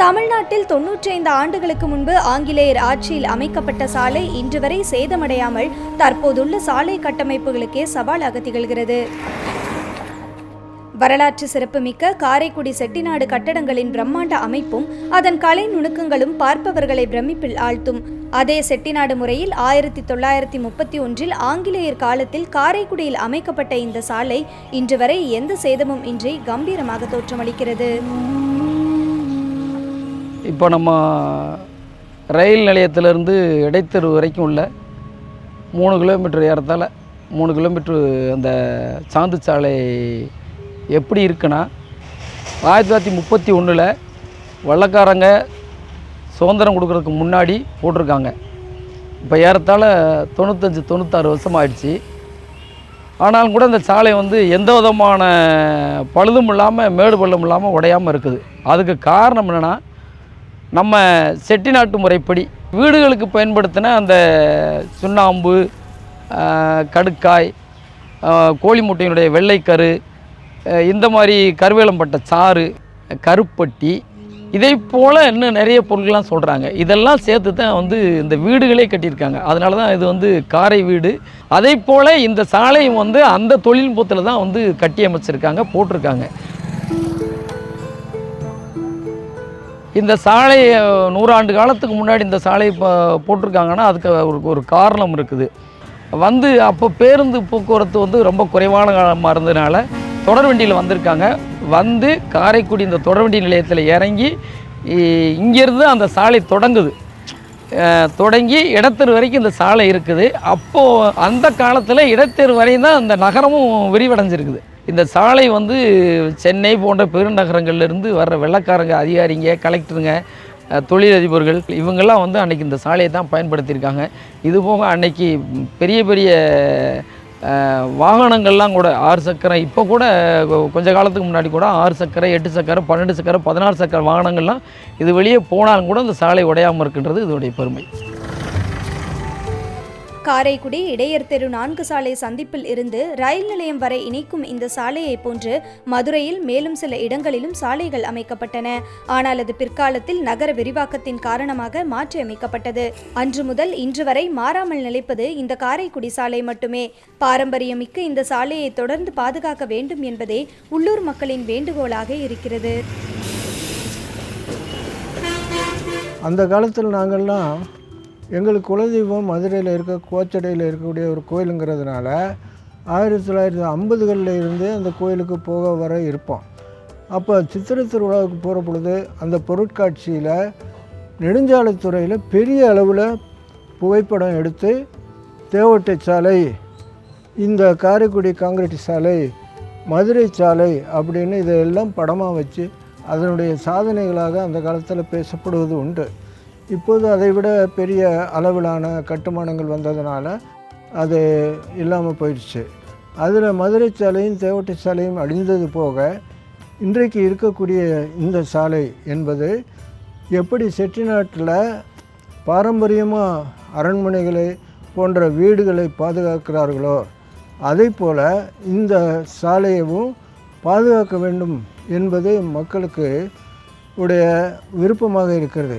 தமிழ்நாட்டில் தொன்னூற்றைந்து ஆண்டுகளுக்கு முன்பு ஆங்கிலேயர் ஆட்சியில் அமைக்கப்பட்ட சாலை இன்று வரை சேதமடையாமல் தற்போதுள்ள சாலை கட்டமைப்புகளுக்கே சவாலாக திகழ்கிறது. வரலாற்று சிறப்புமிக்க காரைக்குடி செட்டிநாடு கட்டடங்களின் பிரம்மாண்ட அமைப்பும் அதன் கலை நுணுக்கங்களும் பார்ப்பவர்களை பிரமிப்பில் ஆழ்த்தும். அதே செட்டிநாடு முறையில் ஆயிரத்தி தொள்ளாயிரத்தி முப்பத்தி ஒன்றில் ஆங்கிலேயர் காலத்தில் காரைக்குடியில் அமைக்கப்பட்ட இந்த சாலை இன்று வரை எந்த சேதமும் இன்றி கம்பீரமாக தோற்றமளிக்கிறது. இப்போ நம்ம ரயில் நிலையத்திலேருந்து இடைத்தெரு வரைக்கும் உள்ள மூணு கிலோமீட்டர் ஏறத்தால் மூணு கிலோமீட்டர் அந்த சாந்து சாலை எப்படி இருக்குன்னா ஆயிரத்தி தொள்ளாயிரத்தி முப்பத்தி ஒன்றில் வெள்ளக்காரங்க சுதந்திரம் கொடுக்குறதுக்கு முன்னாடி போட்டிருக்காங்க. இப்போ ஏறத்தாழ தொண்ணூத்தஞ்சு தொண்ணூத்தாறு வருஷம் ஆயிடுச்சு. ஆனாலும் கூட இந்த சாலை வந்து எந்த விதமான பழுதும் இல்லாமல் மேடு பள்ளம் இல்லாமல் உடையாமல் இருக்குது. அதுக்கு காரணம் என்னென்னா நம்ம செட்டிநாட்டு முறைப்படி வீடுகளுக்கு பயன்படுத்தின அந்த சுண்ணாம்பு கடுக்காய் கோழி முட்டையினுடைய வெள்ளைக்கரு இந்த மாதிரி கருவேலம்பட்ட சாறு கருப்பட்டி இதை போல் இன்னும் நிறைய பொருட்கள்லாம் சொல்கிறாங்க இதெல்லாம் சேர்த்து தான் வந்து இந்த வீடுகளே கட்டியிருக்காங்க. அதனால தான் இது வந்து காரை வீடு. அதே போல் இந்த சாலையும் வந்து அந்த தொழில்நுட்பத்தில் தான் வந்து கட்டி அமைச்சிருக்காங்க போட்டிருக்காங்க. இந்த சாலை நூறாண்டு காலத்துக்கு முன்னாடி இந்த சாலை இப்போ போட்டிருக்காங்கன்னா அதுக்கு ஒரு ஒரு காரணம் இருக்குது. வந்து அப்போ பேருந்து போக்குவரத்து வந்து ரொம்ப குறைவான காலமாக இருந்ததுனால தொடர் வண்டியில் வந்திருக்காங்க. வந்து காரைக்குடி இந்த தொடர்வண்டி நிலையத்தில் இறங்கி இ- இங்கேருந்து அந்த சாலை தொடங்குது. தொடங்கி இடத்தெரு வரைக்கும் இந்த சாலை இருக்குது. அப்போது அந்த காலத்தில் இடத்தெரு வரையும் தான் அந்த நகரமும் விரிவடைஞ்சிருக்குது. இந்த சாலை வந்து சென்னை போன்ற பெருநகரங்கள்லேருந்து வர்ற வெள்ளக்காரங்க அதிகாரிங்க கலெக்டருங்க தொழிலதிபர்கள் இவங்கெல்லாம் வந்து அன்றைக்கி இந்த சாலையை தான் பயன்படுத்தியிருக்காங்க. இது போக அன்னைக்கு பெரிய பெரிய வாகனங்கள்லாம் கூட ஆறு சக்கரம் இப்போ கூட கொஞ்ச காலத்துக்கு முன்னாடி கூட ஆறு சக்கர எட்டு சக்கர பன்னெண்டு சக்கர பதினாறு சக்கர வாகனங்கள்லாம் இது வெளியே போனாலும் கூட இந்த சாலை உடையாமல் இருக்கின்றது இதோடைய பெருமை. காரைக்குடி இடையர் தெரு நான்கு சாலை சந்திப்பில் இருந்து ரயில் நிலையம் வரை இணைக்கும் இந்த சாலையை போன்று மதுரையில் மேலும் சில இடங்களிலும் சாலைகள் அமைக்கப்பட்டன. ஆனால் அது பிற்காலத்தில் நகர விரிவாக்கத்தின் காரணமாக மாற்றியமைக்கப்பட்டது. அன்று முதல் இன்று வரை மாறாமல் நிலைப்பது இந்த காரைக்குடி சாலை மட்டுமே. பாரம்பரியமிக்க இந்த சாலையை தொடர்ந்து பாதுகாக்க வேண்டும் என்பதே உள்ளூர் மக்களின் வேண்டுகோளாக இருக்கிறது. அந்த காலத்தில் நாங்கள்லாம் எங்களுக்கு குலதெய்வம் மதுரையில் இருக்க கோச்சடையில் இருக்கக்கூடிய ஒரு கோயிலுங்கிறதுனால ஆயிரத்தி தொள்ளாயிரத்தி ஐம்பதுகளில் இருந்து அந்த கோயிலுக்கு போக வர இருப்போம். அப்போ சித்திரை திருவிழாவுக்கு போகிற பொழுது அந்த பொருட்காட்சியில் நெடுஞ்சாலைத்துறையில் பெரிய அளவில் புகைப்படம் எடுத்து தேவட்டை சாலை இந்த காரைக்குடி காங்கிரீட் சாலை மதுரை சாலை அப்படின்னு இதையெல்லாம் படமாக வச்சு அதனுடைய சாதனைகளாக அந்த காலத்தில் பேசப்படுவது உண்டு. இப்போது அதை விட பெரிய அளவிலான கட்டுமானங்கள் வந்ததுனால அது இல்லாமல் போயிடுச்சு. அதில் மதுரை சாலையும் தேவட்டை சாலையும் அழிந்தது போக இன்றைக்கு இருக்கக்கூடிய இந்த சாலை என்பது எப்படி செட்டிநாட்டில் பாரம்பரியமாக அரண்மனைகளை போன்ற வீடுகளை பாதுகாக்கிறார்களோ அதே போல் இந்த சாலையவும் பாதுகாக்க வேண்டும் என்பது மக்களுக்கு உடைய விருப்பமாக இருக்கிறது.